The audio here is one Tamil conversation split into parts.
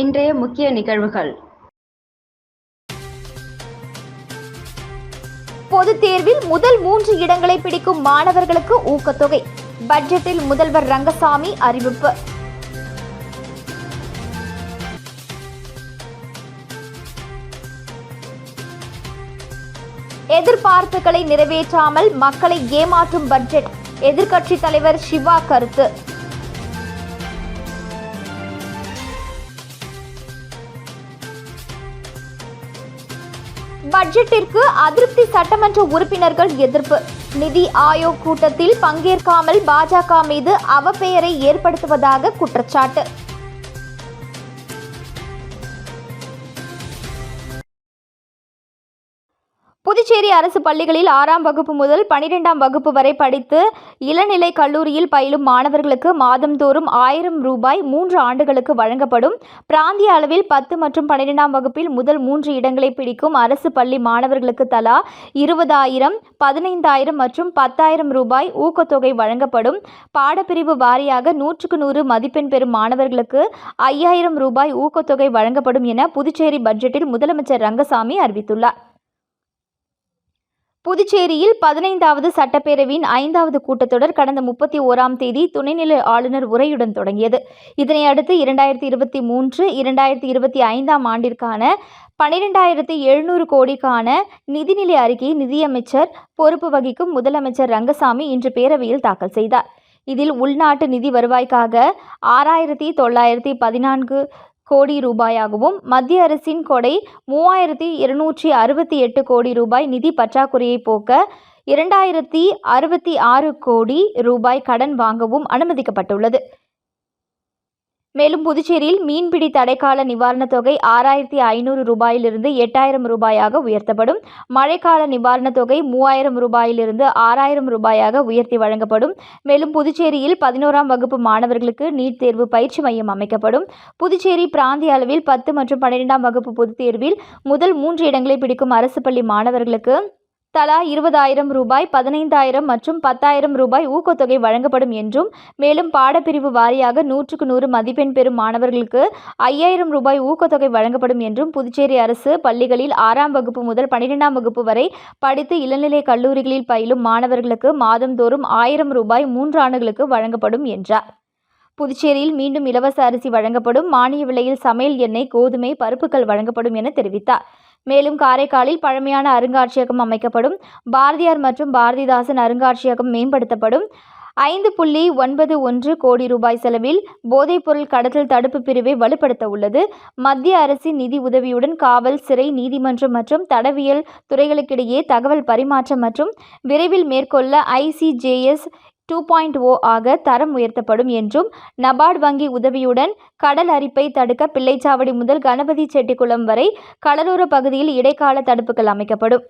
இன்றைய முக்கிய நிகழ்வுகள். பொது தேர்வில் முதல் மூன்று இடங்களை பிடிக்கும் மாணவர்களுக்கு ஊக்கத்தொகை. பட்ஜெட்டில் முதல்வர் ரங்கசாமி அறிவிப்பு. எதிர்பார்ப்புகளை நிறைவேற்றாமல் மக்களை ஏமாற்றும் பட்ஜெட். எதிர்க்கட்சித் தலைவர் சிவா கருத்து. பட்ஜெட்டிற்கு அதிருப்தி சட்டமன்ற உறுப்பினர்கள் எதிர்ப்பு. நிதி ஆயோக் கூட்டத்தில் பங்கேற்காமல் பாஜக மீது அவப்பெயரை ஏற்படுத்துவதாக குற்றச்சாட்டு. புதுச்சேரி அரசு பள்ளிகளில் ஆறாம் வகுப்பு முதல் பனிரெண்டாம் வகுப்பு வரை படித்து இளநிலை கல்லூரியில் பயிலும் மாணவர்களுக்கு மாதந்தோறும் ஆயிரம் ரூபாய் மூன்று ஆண்டுகளுக்கு வழங்கப்படும். பிராந்திய அளவில் பத்து மற்றும் பனிரெண்டாம் வகுப்பில் முதல் மூன்று இடங்களை பிடிக்கும் அரசு பள்ளி மாணவர்களுக்கு தலா இருபதாயிரம் பதினைந்தாயிரம் மற்றும் பத்தாயிரம் ரூபாய் ஊக்கத்தொகை வழங்கப்படும். பாடப்பிரிவு வாரியாக நூற்றுக்கு நூறு மதிப்பெண் பெறும் மாணவர்களுக்கு ஐயாயிரம் ரூபாய் ஊக்கத்தொகை வழங்கப்படும் என புதுச்சேரி பட்ஜெட்டில் முதலமைச்சர் ரங்கசாமி அறிவித்துள்ளார். புதுச்சேரியில் பதினைந்தாவது சட்டப்பேரவையின் ஐந்தாவது கூட்டத்தொடர் கடந்த முப்பத்தி ஓராம் தேதி துணைநிலை ஆளுநர் உரையுடன் தொடங்கியது. இதனை அடுத்து இரண்டாயிரத்தி இருபத்தி மூன்று இரண்டாயிரத்தி இருபத்தி ஐந்தாம் ஆண்டிற்கான பனிரெண்டாயிரத்தி எழுநூறு கோடிக்கான நிதிநிலை அறிக்கையை நிதியமைச்சர் பொறுப்பு வகிக்கும் முதலமைச்சர் ரங்கசாமி இன்று பேரவையில் தாக்கல் செய்தார். இதில் உள்நாட்டு நிதி வருவாய்க்காக ஆறாயிரத்தி தொள்ளாயிரத்தி பதினான்கு கோடி ரூபாயாகவும் மத்திய அரசின் கொடை மூவாயிரத்தி இருநூற்றி அறுபத்தி எட்டு கோடி ரூபாய் நிதி பற்றாக்குறையை போக்க இரண்டாயிரத்தி அறுபத்தி ஆறு கோடி ரூபாய் கடன் வாங்கவும் அனுமதிக்கப்பட்டுள்ளது. மேலும் புதுச்சேரியில் மீன்பிடி தடைக்கால நிவாரணத் தொகை ஆறாயிரத்தி ஐநூறு ரூபாயிலிருந்து எட்டாயிரம் ரூபாயாக உயர்த்தப்படும். மழைக்கால நிவாரணத் தொகை மூவாயிரம் ரூபாயிலிருந்து ஆறாயிரம் ரூபாயாக உயர்த்தி வழங்கப்படும். மேலும் புதுச்சேரியில் பதினோராம் வகுப்பு மாணவர்களுக்கு நீட் தேர்வு பயிற்சி மையம் அமைக்கப்படும். புதுச்சேரி பிராந்திய அளவில் பத்து மற்றும் பன்னிரெண்டாம் வகுப்பு பொதுத் தேர்வில் முதல் மூன்று இடங்களை பிடிக்கும் அரசு பள்ளி மாணவர்களுக்கு தலா இருபதாயிரம் ரூபாய் பதினைந்தாயிரம் மற்றும் பத்தாயிரம் ரூபாய் ஊக்கத்தொகை வழங்கப்படும் என்றும் மேலும் பாடப்பிரிவு வாரியாக நூற்றுக்கு நூறு மதிப்பெண் பெறும் மாணவர்களுக்கு ஐயாயிரம் ரூபாய் ஊக்கத்தொகை வழங்கப்படும் என்றும் புதுச்சேரி அரசு பள்ளிகளில் ஆறாம் வகுப்பு முதல் பன்னிரெண்டாம் வகுப்பு வரை படித்து இளநிலை கல்லூரிகளில் பயிலும் மாணவர்களுக்கு மாதந்தோறும் ஆயிரம் ரூபாய் மூன்று ஆண்டுகளுக்கு வழங்கப்படும் என்றார். புதுச்சேரியில் மீண்டும் இலவச அரிசி வழங்கப்படும் மானிய விலையில் சமையல் எண்ணெய் கோதுமை பருப்புகள் வழங்கப்படும் என தெரிவித்தார். மேலும் காரைக்காலில் பழமையான அருங்காட்சியகம் அமைக்கப்படும். பாரதியார் மற்றும் பாரதிதாசன் அருங்காட்சியகம் மேம்படுத்தப்படும். ஐந்து புள்ளி ஒன்பது ஒன்று கோடி ரூபாய் செலவில் போதைப்பொருள் கடத்தல் தடுப்பு பிரிவை வலுப்படுத்த உள்ளது. மத்திய அரசின் நிதி உதவியுடன் காவல் சிறை நீதிமன்றம் மற்றும் தடவியல் துறைகளுக்கிடையே தகவல் பரிமாற்றம் மற்றும் விரைவில் மேற்கொள்ள ஐசிஜேஎஸ் டூ பாயிண்ட் ஓ ஆக தரம் உயர்த்தப்படும் என்றும் நபார்டு வங்கி உதவியுடன் கடல் அரிப்பை தடுக்க பிள்ளைச்சாவடி முதல் கணபதி செட்டிக்குளம் வரை கடலோர பகுதியில் இடைக்கால தடுப்புகள் அமைக்கப்படும்.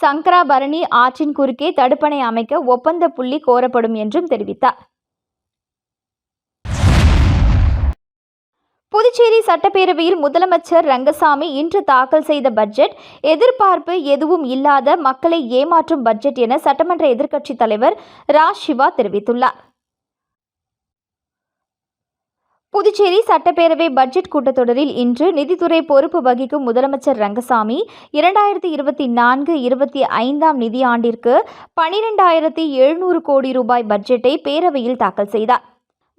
சங்கராபரணி ஆற்றின் குறுக்கே தடுப்பணை அமைக்க ஒப்பந்த புள்ளி கோரப்படும் என்றும் தெரிவித்தார். புதுச்சேரி சட்டப்பேரவையில் முதலமைச்சர் ரங்கசாமி இன்று தாக்கல் செய்த பட்ஜெட் எதிர்பார்ப்பு எதுவும் இல்லாத மக்களை ஏமாற்றும் பட்ஜெட் என சட்டமன்ற எதிர்க்கட்சித் தலைவர் ரா சிவா தெரிவித்துள்ளார். புதுச்சேரி சட்டப்பேரவை பட்ஜெட் கூட்டத்தொடரில் இன்று நிதித்துறை பொறுப்பு வகிக்கும் முதலமைச்சர் ரங்கசாமி இரண்டாயிரத்தி இருபத்தி நான்கு இருபத்தி ஐந்தாம் நிதியாண்டிற்கு பனிரெண்டாயிரத்தி எழுநூறு கோடி ரூபாய் பட்ஜெட்டை பேரவையில் தாக்கல் செய்தார்.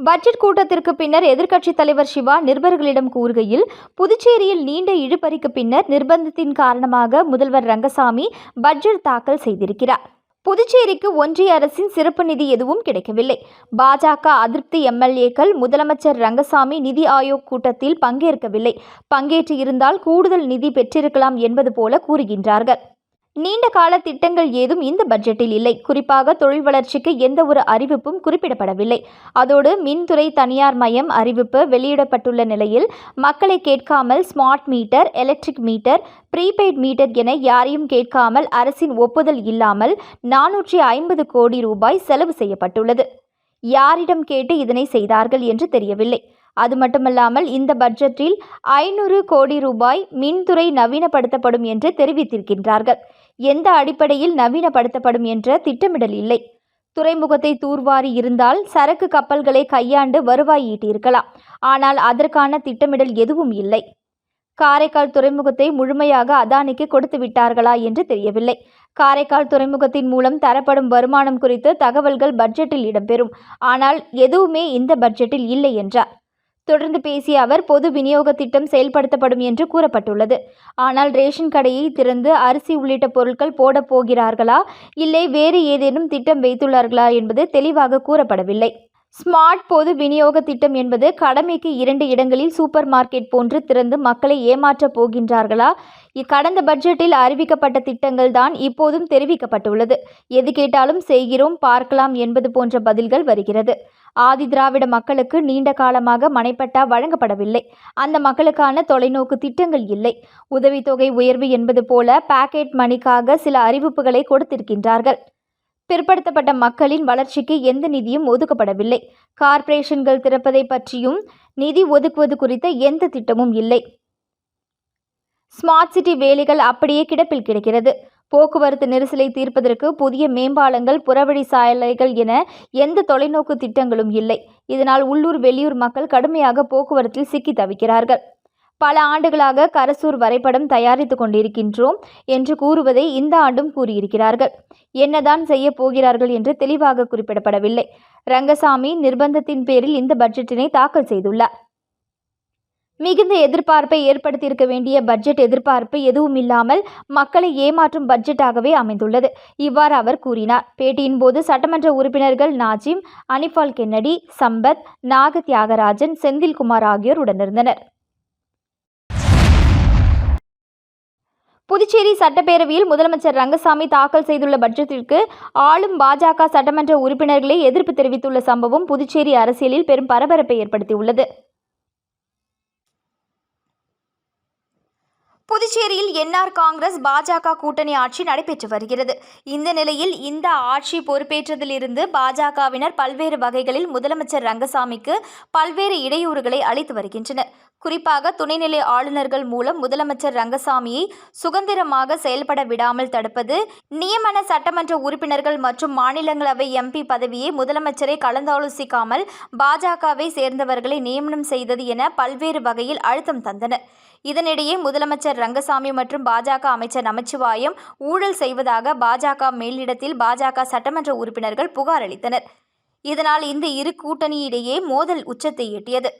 பட்ஜெட் கூட்டத்திற்கு பின்னர் எதிர்க்கட்சித் தலைவர் சிவா நிருபர்களிடம் கூறுகையில் புதுச்சேரியில் நீண்ட இழுபறிக்கு பின்னர் நிர்பந்தத்தின் காரணமாக முதல்வர் ரங்கசாமி பட்ஜெட் தாக்கல் செய்திருக்கிறார். புதுச்சேரிக்கு ஒன்றிய அரசின் சிறப்பு நிதி எதுவும் கிடைக்கவில்லை. பாஜக அதிருப்தி எம்எல்ஏக்கள் முதலமைச்சர் ரங்கசாமி நிதி ஆயோக் கூட்டத்தில் பங்கேற்கவில்லை. பங்கேற்று இருந்தால் கூடுதல் நிதி பெற்றிருக்கலாம் என்பது போல கூறுகின்றார்கள். நீண்ட கால திட்டங்கள் ஏதும் இந்த பட்ஜெட்டில் இல்லை. குறிப்பாக தொழில் வளர்ச்சிக்கு எந்த ஒரு அறிவிப்பும் குறிப்பிடப்படவில்லை. அதோடு மின்துறை தனியார் மயம் அறிவிப்பு வெளியிடப்பட்டுள்ள நிலையில் மக்களை கேட்காமல் smart meter electric meter prepaid meter என யாரையும் கேட்காமல் அரசின் ஒப்புதல் இல்லாமல் நானூற்றி ஐம்பது கோடி ரூபாய் செலவு செய்யப்பட்டுள்ளது. யாரிடம் கேட்டு இதனை செய்தார்கள் என்று தெரியவில்லை. அது மட்டுமல்லாமல் இந்த பட்ஜெட்டில் ஐநூறு கோடி ரூபாய் மின்துறை நவீனப்படுத்தப்படும் என்று தெரிவித்திருக்கின்றார்கள். எந்த அடிப்படையில் நவீனப்படுத்தப்படும் என்ற திட்டமிடல் இல்லை. துறைமுகத்தை தூர்வாரி இருந்தால் சரக்கு கப்பல்களை கையாண்டு வருவாய் ஈட்டியிருக்கலாம். ஆனால் அதற்கான திட்டமிடல் எதுவும் இல்லை. காரைக்கால் துறைமுகத்தை முழுமையாக அதானிக்கு கொடுத்து விட்டார்களா என்று தெரியவில்லை. காரைக்கால் துறைமுகத்தின் மூலம் தரப்படும் வருமானம் குறித்து தகவல்கள் பட்ஜெட்டில் இடம்பெறும். ஆனால் எதுவுமே இந்த பட்ஜெட்டில் இல்லை என்றார். தொடர்ந்து பேசிய அவர் பொது விநியோக திட்டம் செயல்படுத்தப்படும் என்று கூறப்பட்டுள்ளது. ஆனால் ரேஷன் கடையை திறந்து அரிசி உள்ளிட்ட பொருட்கள் போடப் போகிறார்களா? இல்லை வேறு ஏதேனும் திட்டம் வைத்துள்ளார்களா என்பது தெளிவாக கூறப்படவில்லை. ஸ்மார்ட் பொது விநியோக திட்டம் என்பது கடமைக்கு இரண்டு இடங்களில் சூப்பர் மார்க்கெட் போன்று திறந்து மக்களை ஏமாற்றப் போகின்றார்களா? கடந்த பட்ஜெட்டில் அறிவிக்கப்பட்ட திட்டங்கள் தான் இப்போதும் தெரிவிக்கப்பட்டுள்ளது. எது கேட்டாலும் செய்கிறோம் பார்க்கலாம் என்பது போன்ற பதில்கள் வருகிறது. ஆதி திராவிட மக்களுக்கு நீண்ட காலமாக மனைப்பட்டா வழங்கப்படவில்லை. அந்த மக்களுக்கான தொலைநோக்கு திட்டங்கள் இல்லை. உதவித்தொகை உயர்வு என்பது போல பாக்கெட் மணிக்காக சில அறிவிப்புகளை கொடுத்திருக்கின்றார்கள். பிற்படுத்தப்பட்ட மக்களின் வளர்ச்சிக்கு எந்த நிதியும் ஒதுக்கப்படவில்லை. கார்ப்பரேஷன்கள் திறப்பதை பற்றியும் நிதி ஒதுக்குவது குறித்த எந்த திட்டமும் இல்லை. ஸ்மார்ட் சிட்டி வேலைகள் அப்படியே கிடப்பில் கிடக்கிறது. போக்குவரத்து நெரிசலை தீர்ப்பதற்கு புதிய மேம்பாலங்கள் புறவழி சாலைகள் என எந்த தொலைநோக்கு திட்டங்களும் இல்லை. இதனால் உள்ளூர் வெளியூர் மக்கள் கடுமையாக போக்குவரத்தில் சிக்கி தவிக்கிறார்கள். பல ஆண்டுகளாக கரசூர் வரைபடம் தயாரித்து கொண்டிருக்கின்றோம் என்று கூறுவதை இந்த ஆண்டும் கூறியிருக்கிறார்கள். என்னதான் செய்ய போகிறார்கள் என்று தெளிவாக குறிப்பிடப்படவில்லை. ரங்கசாமி நிர்பந்தத்தின் பேரில் இந்த பட்ஜெட்டினை தாக்கல் செய்துள்ளார். மிகுந்த எதிர்பார்ப்பை ஏற்படுத்தியிருக்க வேண்டிய பட்ஜெட் எதிர்பார்ப்பு எதுவும் இல்லாமல் மக்களை ஏமாற்றும் பட்ஜெட்டாகவே அமைந்துள்ளது. இவ்வாறு அவர் கூறினார். பேட்டியின் போது சட்டமன்ற உறுப்பினர்கள் நாஜிம் அனிஃபால் கென்னடி சம்பத் நாக தியாகராஜன் செந்தில்குமார் ஆகியோர் உடனிருந்தனர். புதுச்சேரி சட்டப்பேரவையில் முதலமைச்சர் ரங்கசாமி தாக்கல் செய்துள்ள பட்ஜெட்டிற்கு ஆளும் பாஜக சட்டமன்ற உறுப்பினர்களே எதிர்ப்பு தெரிவித்துள்ள சம்பவம் புதுச்சேரி அரசியலில் பெரும் பரபரப்பை ஏற்படுத்தியுள்ளது. புதுச்சேரியில் என்ஆர் காங்கிரஸ் பாஜக கூட்டணி ஆட்சி நடைபெற்று வருகிறது. இந்த நிலையில் இந்த ஆட்சி பொறுப்பேற்றதிலிருந்து பாஜகவினர் பல்வேறு வகைகளில் முதலமைச்சர் ரங்கசாமிக்கு பல்வேறு இடையூறுகளை அளித்து வருகின்றனர். குறிப்பாக துணைநிலை ஆளுநர்கள் மூலம் முதலமைச்சர் ரங்கசாமியை சுதந்திரமாக செயல்பட விடாமல் தடுப்பது நியமன சட்டமன்ற உறுப்பினர்கள் மற்றும் மாநிலங்களவை எம்பி பதவியை முதலமைச்சரை கலந்தாலோசிக்காமல் பாஜகவை சேர்ந்தவர்களை நியமனம் செய்தது என பல்வேறு வகையில் அழுத்தம் தந்தனர். இதனிடையே முதலமைச்சர் ரங்கசாமி மற்றும் பாஜக அமைச்சர் நமச்சிவாயம் ஊழல் செய்வதாக பாஜக மேலிடத்தில் பாஜக சட்டமன்ற உறுப்பினர்கள் புகார் அளித்தனர். இதனால் இந்த இரு கூட்டணியிடையே மோதல் உச்சத்தை எட்டியது.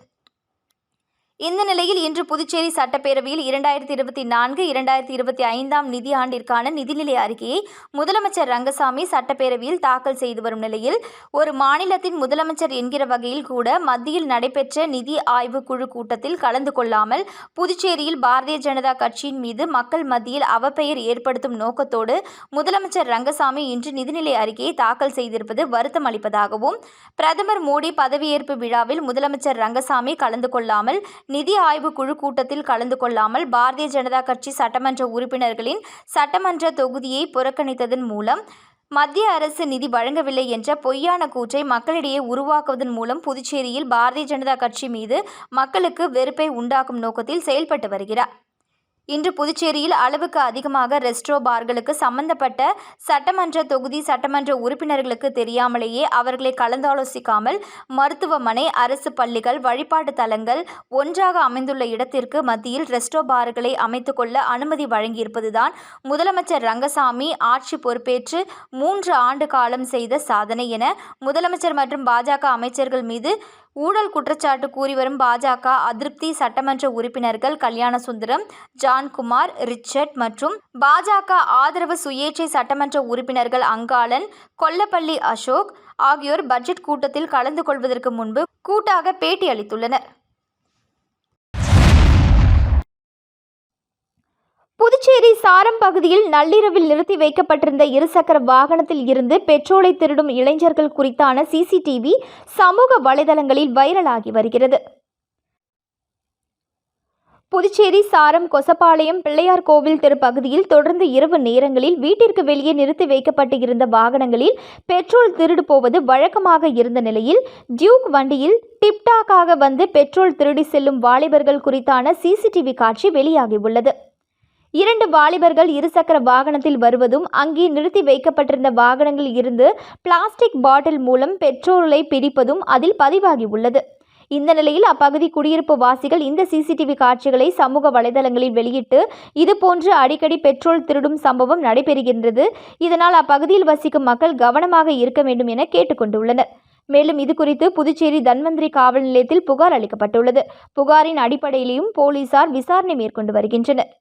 இந்த நிலையில் இன்று புதுச்சேரி சட்டப்பேரவையில் இரண்டாயிரத்தி இருபத்தி நான்கு இரண்டாயிரத்தி இருபத்தி ஐந்தாம் நிதியாண்டிற்கான நிதிநிலை அறிக்கையை முதலமைச்சர் ரங்கசாமி சட்டப்பேரவையில் தாக்கல் செய்து வரும் நிலையில் ஒரு மாநிலத்தின் முதலமைச்சர் என்கிற வகையில் கூட மத்தியில் நடைபெற்ற நிதி ஆய்வு குழு கூட்டத்தில் கலந்து கொள்ளாமல் புதுச்சேரியில் பாரதிய ஜனதா கட்சியின் மீது மக்கள் மத்தியில் அவப்பெயர் ஏற்படுத்தும் நோக்கத்தோடு முதலமைச்சர் ரங்கசாமி இன்று நிதிநிலை அறிக்கையை தாக்கல் செய்திருப்பது வருத்தம் அளிப்பதாகவும் பிரதமர் மோடி பதவியேற்பு விழாவில் முதலமைச்சர் ரங்கசாமி கலந்து கொள்ளாமல் நிதி ஆய்வு குழு கூட்டத்தில் கலந்து கொள்ளாமல் பாரதிய ஜனதா கட்சி சட்டமன்ற உறுப்பினர்களின் சட்டமன்ற தொகுதியை புறக்கணித்ததன் மூலம் மத்திய அரசு நிதி வழங்கவில்லை என்ற பொய்யான கூற்றை மக்களிடையே உருவாக்குவதன் மூலம் புதுச்சேரியில் பாரதிய ஜனதா கட்சி மீது மக்களுக்கு வெறுப்பை உண்டாக்கும் நோக்கத்தில் செயல்பட்டு வருகிறார். இன்று புதுச்சேரியில் அளவுக்கு அதிகமாக ரெஸ்ட்ரோ பார்களுக்கு சம்பந்தப்பட்ட சட்டமன்ற தொகுதி சட்டமன்ற உறுப்பினர்களுக்கு தெரியாமலேயே அவர்களை கலந்தாலோசிக்காமல் மருத்துவமனை அரசு பள்ளிகள் வழிபாட்டு தலங்கள் ஒன்றாக அமைந்துள்ள இடத்திற்கு மத்தியில் ரெஸ்டோ பார்களை அமைத்துக்கொள்ள அனுமதி வழங்கியிருப்பதுதான் முதலமைச்சர் ரங்கசாமி ஆட்சி பொறுப்பேற்று மூன்று ஆண்டு காலம் செய்த சாதனை என முதலமைச்சர் மற்றும் பாஜக அமைச்சர்கள் மீது ஊழல் குற்றச்சாட்டு கூறி வரும் பாஜக அதிருப்தி சட்டமன்ற உறுப்பினர்கள் கல்யாணசுந்தரம் ஜான்குமார் ரிச்சர்ட் மற்றும் பாஜக ஆதரவு சுயேட்சை சட்டமன்ற உறுப்பினர்கள் அங்காளன் கொல்லப்பள்ளி அசோக் ஆகியோர் பட்ஜெட் கூட்டத்தில் கலந்து கொள்வதற்கு முன்பு கூட்டாக பேட்டி அளித்துள்ளனர். புதுச்சேரி சாரம் பகுதியில் நள்ளிரவில் நிறுத்தி வைக்கப்பட்டிருந்த இருசக்கர வாகனத்தில் இருந்து பெட்ரோலை திருடும் இளைஞர்கள் குறித்தான சிசிடிவி சமூக வலைதளங்களில் வைரலாகி வருகிறது. புதுச்சேரி சாரம் கொசப்பாளையம் பிள்ளையார் கோவில் தெரு பகுதியில் தொடர்ந்து இரவு நேரங்களில் வீட்டிற்கு வெளியே நிறுத்தி வைக்கப்பட்டு இருந்த வாகனங்களில் பெட்ரோல் திருடு போவது வழக்கமாக இருந்த நிலையில் டியூக் வண்டியில் டிப்டாக்காக வந்து பெட்ரோல் திருடி செல்லும் வாலிபர்கள் குறித்தான சிசிடிவி காட்சி வெளியாகியுள்ளது இரண்டு வாலிபர்கள் இருசக்கர வாகனத்தில் வருவதும் அங்கே நிறுத்தி வைக்கப்பட்டிருந்த வாகனங்களில் இருந்து பிளாஸ்டிக் பாட்டில் மூலம் பெட்ரோலை பிரிப்பதும் அதில் பதிவாகியுள்ளது. இந்த நிலையில் அப்பகுதி குடியிருப்பு வாசிகள் இந்த சிசிடிவி காட்சிகளை சமூக வலைதளங்களில் வெளியிட்டு இதுபோன்று அடிக்கடி பெட்ரோல் திருடும் சம்பவம் நடைபெறுகின்றது. இதனால் அப்பகுதியில் வசிக்கும் மக்கள் கவனமாக இருக்க வேண்டும் என கேட்டுக்கொண்டுள்ளனர். மேலும் இது குறித்து புதுச்சேரி தன்வந்திரி காவல் நிலையத்தில் புகார் அளிக்கப்பட்டுள்ளது. புகாரின் அடிப்படையிலும் போலீசார் விசாரணை மேற்கொண்டு வருகின்றனர்.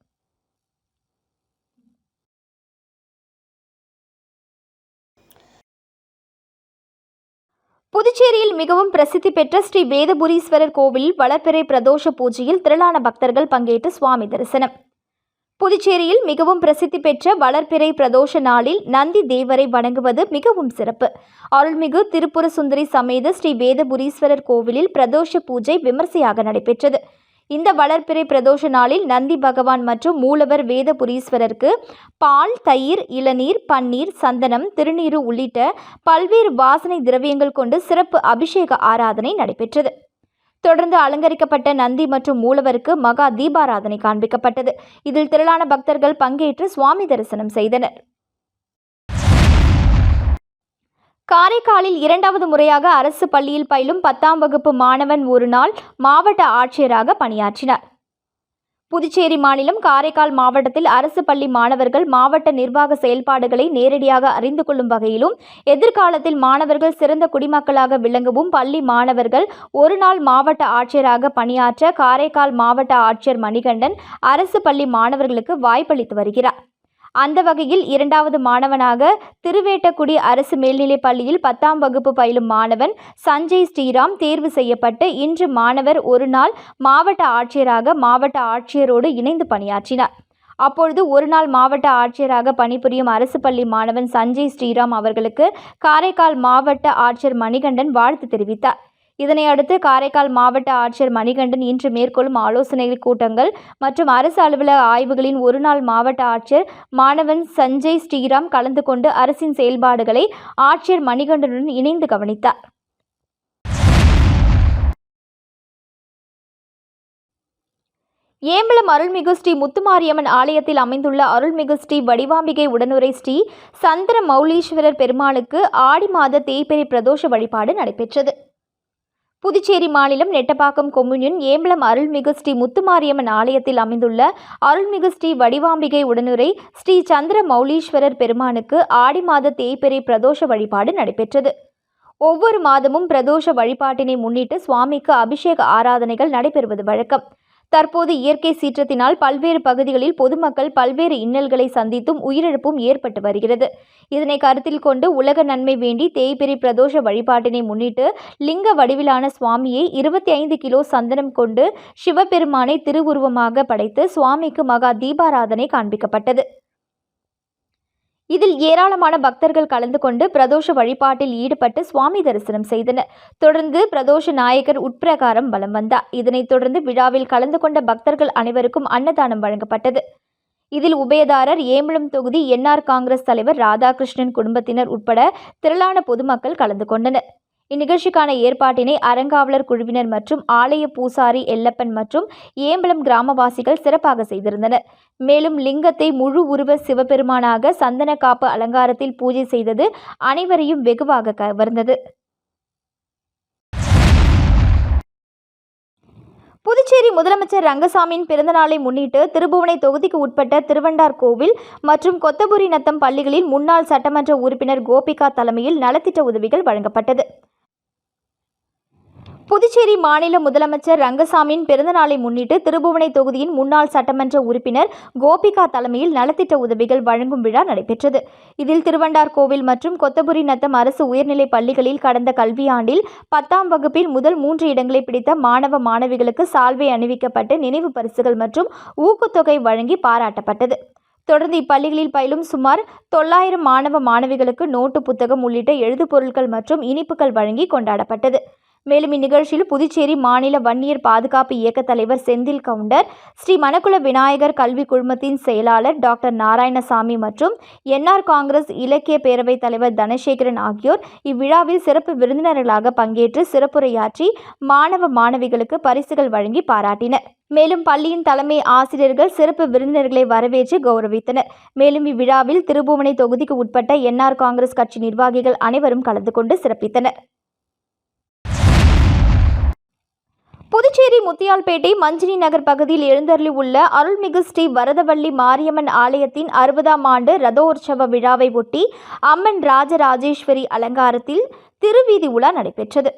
புதுச்சேரியில் மிகவும் பிரசித்தி பெற்ற ஸ்ரீ வேதபுரீஸ்வரர் கோவிலில் வளர்பிறை பிரதோஷ பூஜையில் திரளான பக்தர்கள் பங்கேற்று சுவாமி தரிசனம். புதுச்சேரியில் மிகவும் பிரசித்தி பெற்ற வளர்பிறை பிரதோஷ நாளில் நந்தி தேவரை வணங்குவது மிகவும் சிறப்பு. அருள்மிகு திருப்புர சுந்தரி சமேத ஸ்ரீ வேதபுரீஸ்வரர் கோவிலில் பிரதோஷ பூஜை விமர்சையாக நடைபெற்றது. இந்த வளர்பிறை பிரதோஷ நாளில் நந்தி பகவான் மற்றும் மூலவர் வேதபுரீஸ்வரருக்கு பால் தயிர் இளநீர் பன்னீர் சந்தனம் திருநீரு உள்ளிட்ட பல்வேறு வாசனை திரவியங்கள் கொண்டு சிறப்பு அபிஷேக ஆராதனை நடைபெற்றது. தொடர்ந்து அலங்கரிக்கப்பட்ட நந்தி மற்றும் மூலவருக்கு மகா தீபாராதனை காண்பிக்கப்பட்டது. இதில் திரளான பக்தர்கள் பங்கேற்று சுவாமி தரிசனம் செய்தனர். காரைக்காலில் இரண்டாவது முறையாக அரசு பள்ளியில் பயிலும் பத்தாம் வகுப்பு மாணவன் ஒரு நாள் மாவட்ட ஆட்சியராக பணியாற்றினார். புதுச்சேரி மாநிலம் காரைக்கால் மாவட்டத்தில் அரசு பள்ளி மாணவர்கள் மாவட்ட நிர்வாக செயல்பாடுகளை நேரடியாக அறிந்து கொள்ளும் வகையிலும் எதிர்காலத்தில் மாணவர்கள் சிறந்த குடிமக்களாக விளங்கவும் பள்ளி மாணவர்கள் ஒரு நாள் மாவட்ட ஆட்சியராக பணியாற்ற காரைக்கால் மாவட்ட ஆட்சியர் மணிகண்டன் அரசு பள்ளி மாணவர்களுக்கு வாய்ப்பளித்து வருகிறார். அந்த வகையில் இரண்டாவது மாணவனாக திருவேட்டக்குடி அரசு மேல்நிலைப் பள்ளியில் பத்தாம் வகுப்பு பயிலும் மாணவன் சஞ்சய் ஸ்ரீராம் தேர்வு செய்யப்பட்டு இன்று மாணவர் ஒரு நாள் மாவட்ட ஆட்சியராக மாவட்ட ஆட்சியரோடு இணைந்து பணியாற்றினார். அப்பொழுது ஒரு நாள் மாவட்ட ஆட்சியராக பணிபுரியும் அரசு பள்ளி மாணவன் சஞ்சய் ஸ்ரீராம் அவர்களுக்கு காரைக்கால் மாவட்ட ஆட்சியர் மணிகண்டன் வாழ்த்து தெரிவித்தார். இதனை அடுத்து காரைக்கால் மாவட்ட ஆட்சியர் மணிகண்டன் இன்று மேற்கொள்ளும் ஆலோசனை கூட்டங்கள் மற்றும் அரசு அலுவலக ஆய்வுகளின் ஒருநாள் மாவட்ட ஆட்சியர் மாணவன் சஞ்சய் ஸ்ரீராம் கலந்து கொண்டு அரசின் செயல்பாடுகளை ஆட்சியர் மணிகண்டனுடன் இணைந்து கவனித்தார். ஏம்பலம் அருள்மிகு ஸ்ரீ முத்துமாரியம்மன் ஆலயத்தில் அமைந்துள்ள அருள்மிகு ஸ்ரீ வடிவாம்பிகை உடனுரை ஸ்ரீ சந்திர மௌலீஸ்வரர் பெருமாளுக்கு ஆடி மாத தேய்பெரி பிரதோஷ வழிபாடு நடைபெற்றது. புதுச்சேரி மாநிலம் நெட்டப்பாக்கம் கொம்யூனியன் ஏம்பலம் அருள்மிகு ஸ்ரீ முத்துமாரியம்மன் ஆலயத்தில் அமைந்துள்ள அருள்மிகு ஸ்ரீ வடிவாம்பிகை உடனுரை ஸ்ரீ சந்திர மௌலீஸ்வரர் பெருமானுக்கு ஆடி மாத தேய்பிறை பிரதோஷ வழிபாடு நடைபெற்றது. ஒவ்வொரு மாதமும் பிரதோஷ வழிபாட்டினை முன்னிட்டு சுவாமிக்கு அபிஷேக ஆராதனைகள் நடைபெறுவது வழக்கம். தற்போது இயற்கை சீற்றத்தினால் பல்வேறு பகுதிகளில் பொதுமக்கள் பல்வேறு இன்னல்களை சந்தித்தும் உயிரிழப்பும் ஏற்பட்டு வருகிறது. இதனை கருத்தில் கொண்டு உலக நன்மை வேண்டி தேய்பிரி பிரதோஷ வழிபாட்டினை முன்னிட்டு லிங்க வடிவிலான சுவாமியை இருபத்தி ஐந்து கிலோ சந்தனம் கொண்டு சிவபெருமானை திருவுருவமாக படைத்து சுவாமிக்கு மகா தீபாராதனை காண்பிக்கப்பட்டது. இதில் ஏராளமான பக்தர்கள் கலந்து கொண்டு பிரதோஷ வழிபாட்டில் ஈடுபட்டு சுவாமி தரிசனம் செய்தனர். தொடர்ந்து பிரதோஷ நாயகர் உட்பிரகாரம் வலம் வந்தார். இதனைத் தொடர்ந்து விழாவில் கலந்து கொண்ட பக்தர்கள் அனைவருக்கும் அன்னதானம் வழங்கப்பட்டது. இதில் உபயதாரர் ஏம்பலம் தொகுதி என்ஆர் காங்கிரஸ் தலைவர் ராதாகிருஷ்ணன் குடும்பத்தினர் உட்பட திரளான பொதுமக்கள் கலந்து கொண்டனர். இந்நிகழ்ச்சிக்கான ஏற்பாட்டினை அறங்காவலர் குழுவினர் மற்றும் ஆலய பூசாரி எல்லப்பன் மற்றும் ஏம்பலம் கிராமவாசிகள் சிறப்பாக செய்திருந்தனர். மேலும் லிங்கத்தை முழு உருவ சிவபெருமானாக சந்தன காப்பு அலங்காரத்தில் பூஜை செய்தது அனைவரையும் வெகுவாக கவர்ந்தது. புதுச்சேரி முதலமைச்சர் ரங்கசாமியின் பிறந்தநாளை முன்னிட்டு திருபுவனை தொகுதிக்கு உட்பட்ட திருவண்டார் கோவில் மற்றும் கொத்தபுரி நத்தம் பள்ளிகளில் முன்னாள் சட்டமன்ற உறுப்பினர் கோபிகா தலைமையில் நலத்திட்ட உதவிகள் வழங்கப்பட்டது. புதுச்சேரி மாநில முதலமைச்சர் ரங்கசாமியின் பிறந்தநாளை முன்னிட்டு திருபுவனை தொகுதியின் முன்னாள் சட்டமன்ற உறுப்பினர் கோபிகா தலைமையில் நலத்திட்ட உதவிகள் வழங்கும் விழா நடைபெற்றது. இதில் திருவண்டார் கோவில் மற்றும் கொத்தபுரி நத்தம் அரசு உயர்நிலைப் பள்ளிகளில் கடந்த கல்வியாண்டில் பத்தாம் வகுப்பில் முதல் மூன்று இடங்களை பிடித்த மாணவ மாணவிகளுக்கு சால்வை அணிவிக்கப்பட்டு நினைவு பரிசுகள் மற்றும் ஊக்கத்தொகை வழங்கி பாராட்டப்பட்டது. தொடர்ந்து இப்பள்ளிகளில் பயிலும் சுமார் தொள்ளாயிரம் மாணவ மாணவிகளுக்கு நோட்டு புத்தகம் உள்ளிட்ட எழுதுபொருட்கள் மற்றும் இனிப்புகள் வழங்கி கொண்டாடப்பட்டது. மேலும் இந்நிகழ்ச்சியில் புதுச்சேரி மாநில வன்னியர் பாதுகாப்பு இயக்க தலைவர் செந்தில் கவுண்டர் ஸ்ரீ மணக்குள விநாயகர் கல்வி குழுமத்தின் செயலாளர் டாக்டர் நாராயணசாமி மற்றும் என்ஆர் காங்கிரஸ் இலக்கிய பேரவைத் தலைவர் தனசேகரன் ஆகியோர் இவ்விழாவில் சிறப்பு விருந்தினர்களாக பங்கேற்று சிறப்புரையாற்றி மாணவ மாணவிகளுக்கு பரிசுகள் வழங்கி பாராட்டினர். மேலும் பள்ளியின் தலைமை ஆசிரியர்கள் சிறப்பு விருந்தினர்களை வரவேற்று கௌரவித்தனர். மேலும் இவ்விழாவில் திருபுவனை தொகுதிக்கு உட்பட்ட என்ஆர் காங்கிரஸ் கட்சி நிர்வாகிகள் அனைவரும் கலந்து கொண்டு சிறப்பித்தனர். புதுச்சேரி முத்தியால்பேட்டை மஞ்சினி நகர் பகுதியில் எழுந்தருளி உள்ள அருள்மிகு ஸ்ரீ வரதவள்ளி மாரியம்மன் ஆலயத்தின் அறுபதாம் ஆண்டு ரதோற்சவ விழாவை ஒட்டி அம்மன் ராஜராஜேஸ்வரி அலங்காரத்தில் திருவீதி உலா நடைபெற்றது.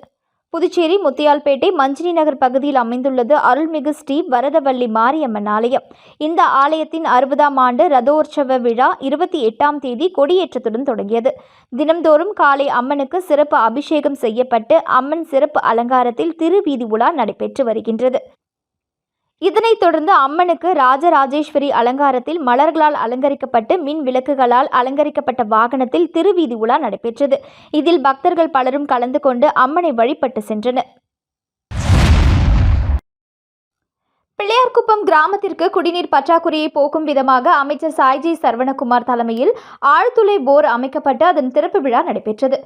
புதுச்சேரி முத்தியால்பேட்டை மஞ்சினி நகர் பகுதியில் அமைந்துள்ளது அருள்மிகு ஸ்ரீ வரதவள்ளி மாரியம்மன் ஆலயம். இந்த ஆலயத்தின் அறுபதாம் ஆண்டு ரதோற்சவ விழா இருபத்தி எட்டாம் தேதி கொடியேற்றத்துடன் தொடங்கியது. தினம்தோறும் காலை அம்மனுக்கு சிறப்பு அபிஷேகம் செய்யப்பட்டு அம்மன் சிறப்பு அலங்காரத்தில் திருவீதி உலா நடைபெற்று வருகின்றது. இதனைத் தொடர்ந்து அம்மனுக்கு ராஜராஜேஸ்வரி அலங்காரத்தில் மலர்களால் அலங்கரிக்கப்பட்டு மின் விளக்குகளால் அலங்கரிக்கப்பட்ட வாகனத்தில் திருவீதி உலா நடைபெற்றது. இதில் பக்தர்கள் பலரும் கலந்து கொண்டு அம்மனை வழிபட்டு சென்றனர். பிள்ளையார்குப்பம் கிராமத்திற்கு குடிநீர் பற்றாக்குறையை போக்கும் விதமாக அமைச்சர் சாய்ஜி சரவணகுமார் தலைமையில் ஆழ்துளை போர் அமைக்கப்பட்டு அதன் திறப்பு விழா நடைபெற்றது.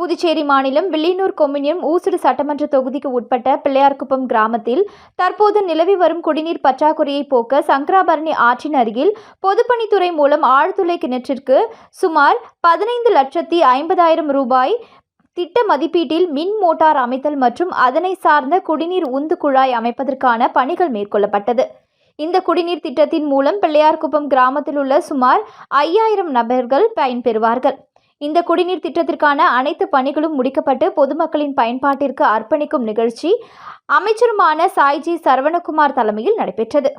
புதுச்சேரி மாநிலம் வில்லியனூர் கொம்யூனியம் ஊசுடு சட்டமன்ற தொகுதிக்கு உட்பட்ட பிள்ளையார்குப்பம் கிராமத்தில் தற்போது நிலவி வரும் குடிநீர் பற்றாக்குறையை போக்க சங்கராபரணி ஆற்றின் அருகில் பொதுப்பணித்துறை மூலம் ஆழ்துளை கிணற்றிற்கு சுமார் பதினைந்து லட்சத்தி ஐம்பதாயிரம் ரூபாய் திட்ட மதிப்பீட்டில் மின் மோட்டார் அமைத்தல் மற்றும் அதனை சார்ந்த குடிநீர் உந்து குழாய் அமைப்பதற்கான பணிகள் மேற்கொள்ளப்பட்டது. இந்த குடிநீர் திட்டத்தின் மூலம் பிள்ளையார்குப்பம் கிராமத்தில் உள்ள சுமார் ஐயாயிரம் நபர்கள் பயன்பெறுவார்கள். இந்த குடிநீர் திட்டத்திற்கான அனைத்து பணிகளும் முடிக்கப்பட்டு பொதுமக்களின் பயன்பாட்டிற்கு அர்ப்பணிக்கும் நிகழ்ச்சி அமைச்சருமான சாய்ஜி சரவணகுமார் தலைமையில் நடைபெற்றது.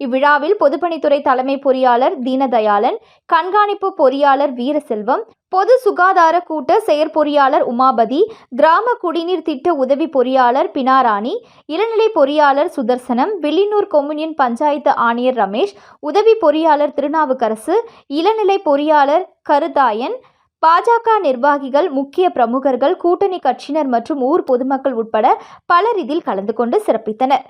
இவ்விழாவில் பொதுப்பணித்துறை தலைமை பொறியாளர் தீனதயாளன் கண்காணிப்பு பொறியாளர் வீரசெல்வம் பொது சுகாதார கூட்ட செயற்பொறியாளர் உமாபதி கிராம குடிநீர் திட்ட உதவி பொறியாளர் பினாராணி இளநிலை பொறியாளர் சுதர்சனம் வில்லியனூர் கொம்யூனியன் பஞ்சாயத்து ஆணையர் ரமேஷ் உதவி பொறியாளர் திருநாவுக்கரசு இளநிலை பொறியாளர் கருதாயன் பாஜக நிர்வாகிகள் முக்கிய பிரமுகர்கள் கூட்டணி கட்சியினர் மற்றும் ஊர் பொதுமக்கள் உட்பட பலர் இதில் கலந்து கொண்டு சிறப்பித்தனர்.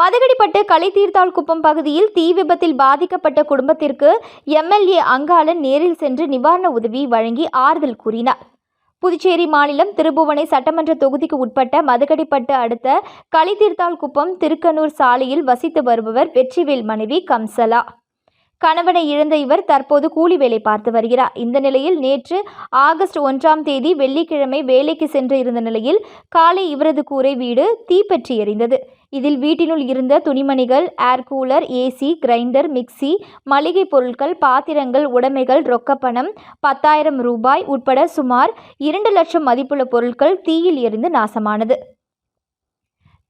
மதகடிப்பட்டு களித்தீர்த்தாள் குப்பம் பகுதியில் தீ விபத்தில் பாதிக்கப்பட்ட குடும்பத்திற்கு எம்எல்ஏ அங்காளன் நேரில் சென்று நிவாரண உதவி வழங்கி ஆறுதல் கூறினார். புதுச்சேரி மாநிலம் திருபுவனை சட்டமன்ற தொகுதிக்கு உட்பட்ட மதுக்கடிப்பட்டு அடுத்த களித்தீர்த்தாள் குப்பம் திருக்கனூர் சாலையில் வசித்து வருபவர் வெற்றிவேல் மனைவி கம்சலா. கணவனை இழந்த இவர் தற்போது கூலி வேலை பார்த்து வருகிறார். இந்த நிலையில் நேற்று ஆகஸ்ட் ஒன்றாம் தேதி வெள்ளிக்கிழமை வேலைக்கு சென்று இருந்த நிலையில் காலை இவரது கூரை வீடு தீப்பற்றி எறிந்தது இதில் வீட்டினுள் இருந்த துணிமணிகள் air cooler AC grinder mixie மளிகை பொருட்கள் பாத்திரங்கள் உடைமைகள் ரொக்கப்பணம் பத்தாயிரம் ரூபாய் உட்பட சுமார் இரண்டு லட்சம் மதிப்புள்ள பொருட்கள் தீயில் எரிந்து நாசமானது.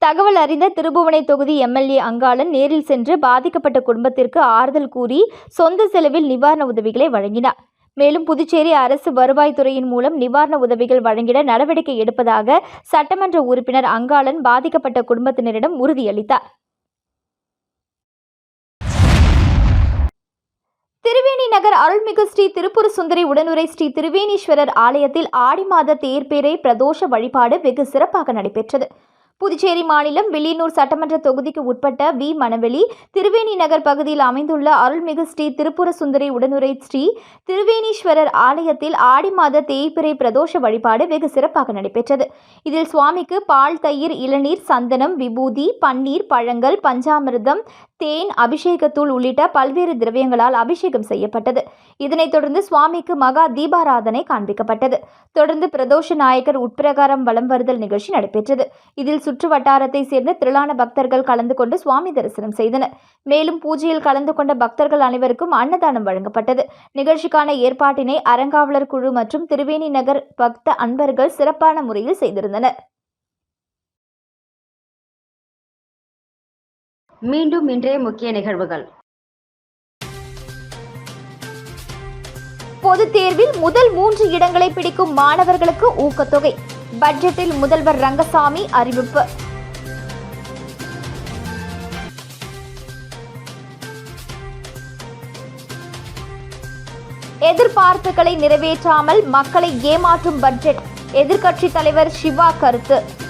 தகவல் அறிந்த திருபுவனை தொகுதி எம்எல்ஏ அங்காளன் நேரில் சென்று பாதிக்கப்பட்ட குடும்பத்திற்கு ஆறுதல் கூறி சொந்த செலவில் நிவாரண உதவிகளை வழங்கினார். மேலும் புதுச்சேரி அரசு வருவாய்த்துறையின் மூலம் நிவாரண உதவிகள் வழங்கிட நடவடிக்கை எடுப்பதாக சட்டமன்ற உறுப்பினர் அங்காளன் பாதிக்கப்பட்ட குடும்பத்தினரிடம் உறுதியளித்தார். திருவேணி நகர் அருள்மிகு ஸ்ரீ திருப்புர சுந்தரி உடனுரை ஸ்ரீ திருவேணீஸ்வரர் ஆலயத்தில் ஆடி மாத தேர்பேரை பிரதோஷ வழிபாடு வெகு சிறப்பாக நடைபெற்றது. புதுச்சேரி மாநிலம் வில்லியனூர் சட்டமன்ற தொகுதிக்கு உட்பட்ட வி. மணவெளி திருவேணி நகர் பகுதியில் அமைந்துள்ள அருள்மிகு ஸ்ரீ திருப்புர சுந்தரி உடனுரை ஸ்ரீ திருவேணீஸ்வரர் ஆலயத்தில் ஆடி மாத தேய்பிறை பிரதோஷ வழிபாடு வெகு சிறப்பாக நடைபெற்றது. இதில் சுவாமிக்கு பால் தயிர் இளநீர் சந்தனம் விபூதி பன்னீர் பழங்கள் பஞ்சாமிர்தம் தேன் அபிஷேகத்தூள் உள்ளிட்ட பல்வேறு திரவியங்களால் அபிஷேகம் செய்யப்பட்டது. இதனைத் தொடர்ந்து சுவாமிக்கு மகா தீபாராதனை காண்பிக்கப்பட்டது. தொடர்ந்து பிரதோஷ நாயகர் உட்பிரகாரம் வலம் வருதல் நிகழ்ச்சி நடைபெற்றது. இதில் சுற்று வட்டாரத்தை சேர்ந்த திரளான பக்தர்கள் கலந்து கொண்டு சுவாமி தரிசனம் செய்தனர். மேலும் பூஜையில் கலந்து கொண்ட பக்தர்கள் அனைவருக்கும் அன்னதானம் வழங்கப்பட்டது. நிகழ்ச்சிக்கான ஏற்பாட்டினை அறங்காவலர் குழு மற்றும் திருவேணி நகர் பக்த அன்பர்கள் சிறப்பான முறையில் செய்திருந்தனர். மீண்டும் இன்றைய முக்கிய நிகழ்வுகள். பொதுத் தேர்வில் முதல் மூன்று இடங்களை பிடிக்கும் மாணவர்களுக்கு ஊக்கத்தொகை. பட்ஜெட்டில் முதல்வர் ரங்கசாமி அறிவிப்பு. எதிர்பார்ப்புகளை நிறைவேற்றாமல் மக்களை ஏமாற்றும் பட்ஜெட். எதிர்க்கட்சித் தலைவர் சிவா கருத்து.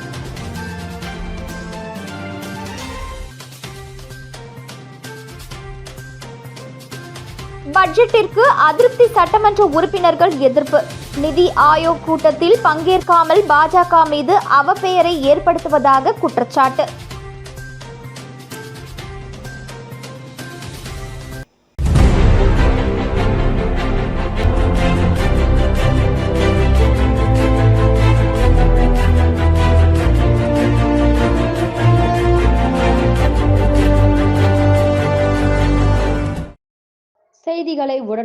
பட்ஜெட்டிற்கு அதிருப்தி சட்டமன்ற உறுப்பினர்கள் எதிர்ப்பு. நிதி ஆயோக் கூட்டத்தில் பங்கேற்காமல் பாஜக மீது அவப்பெயரை ஏற்படுத்துவதாக குற்றச்சாட்டு.